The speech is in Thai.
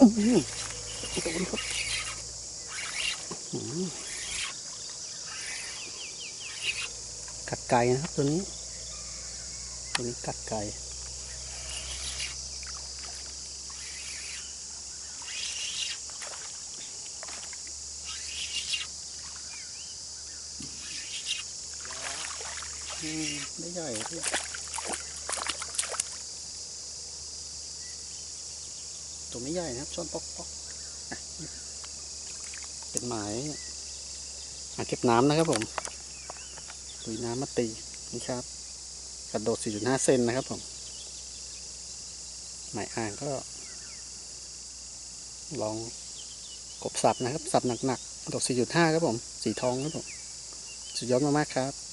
อื้อหือขอบคุณครับกัดไก่นะครับตัวนี้ ตัวนี้กัดไก่ไม่ใหญ่ ตัวไม่ใหญ่นะครับ ช้อนปอกปอกเป็นหมายหาเก็บน้ำนะครับผมลุยน้ำมาตีนี่ครับ กระโดด 4.5 เซนนะครับผมหมายอ่างก็ ลองกบสับนะครับ สับหนักๆกระโดด 4.5 ครับผม สีทองครับผม สุดยอดมากๆครับ